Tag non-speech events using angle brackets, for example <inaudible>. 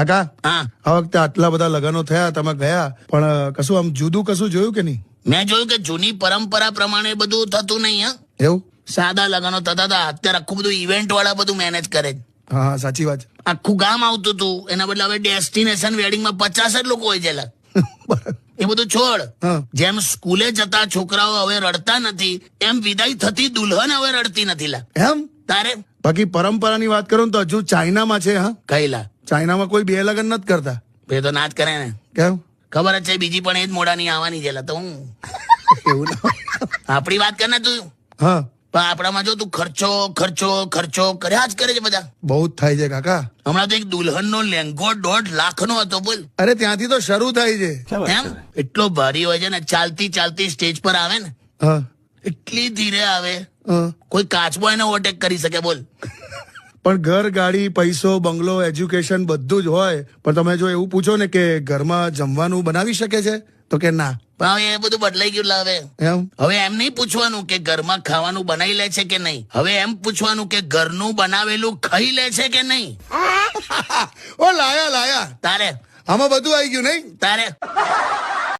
કાકા? આ વખતે આટલા બધા લગ્નો થયા તમે ગયા પણ કશું આમ જુદું કશું જોયું કે નહીં? મેં જોયું કે જૂની પરંપરા પ્રમાણે બધું થતું નહીં હા. એવું? સાદા લગ્નો થતા હતા અત્યારે આખું બધું ઇવેન્ટ વાળા બધું મેનેજ કરે હા હા સાચી વાત આખું ગામ આવતું હતું એના બદલે હવે ડેસ્ટિનેશન વેડિંગમાં પચાસ જ લોકો હોય છે <laughs> એ બધું છોડ. જેમ સ્કૂલે જતા છોકરાઓ હવે રડતા નથી એમ વિદાય થતી દુલ્હન હવે રડતી નથી લા. એમ? તારે? બાકી પરંપરાની વાત કરું તો હજુ ચાઇનામાં છે હા? કઈલા ચાઇનામાં કોઈ બે લગ્ન નથી કરતા. બે તો ના જ કરે ને. કેમ? ખબર જ છે બીજી પણ એ જ મોડાની આવવાની છે તો હું. એવું આપણી વાત કર ને તું. હા. પણ આપણામાં જો તું ખર્ચો ખર્ચો ખર્ચો કર્યા જ કરે છે બધા. બહુ જ થાય છે કાકા. હમણાં તો એક દુલ્હન નો લેંગો દોઢ લાખ નો હતો બોલ. અરે ત્યાંથી તો શરૂ થાય છે. એમ? એટલો ભારી હોય છે ને ચાલતી ચાલતી સ્ટેજ પર આવે ને. એટલી ધીરે આવે. હા. કોઈ કાચબો એને ઓવરટેક કરી શકે બોલ. પણ ઘર ગાડી પૈસો બંગલો એજ્યુકેશન બધું જ હોય. પણ તમે જો એવું પૂછો ને કે ઘરમાં જમવાનું બનાવી શકે છે તો કે ના. પણ હવે એ બધું બદલાઈ ગયું લાવે. એમ? હવે એમ નહીં પૂછવાનું કે ઘરમાં ખાવાનું બનાવી લે છે કે નહીં. હવે એમ પૂછવાનું કે ઘરનું બનાવેલું ખાઈ લે છે કે નહીં. <laughs> ઓ લાયા લાયા. તારે. આમાં બધું આવી ગયું નહીં? તારે.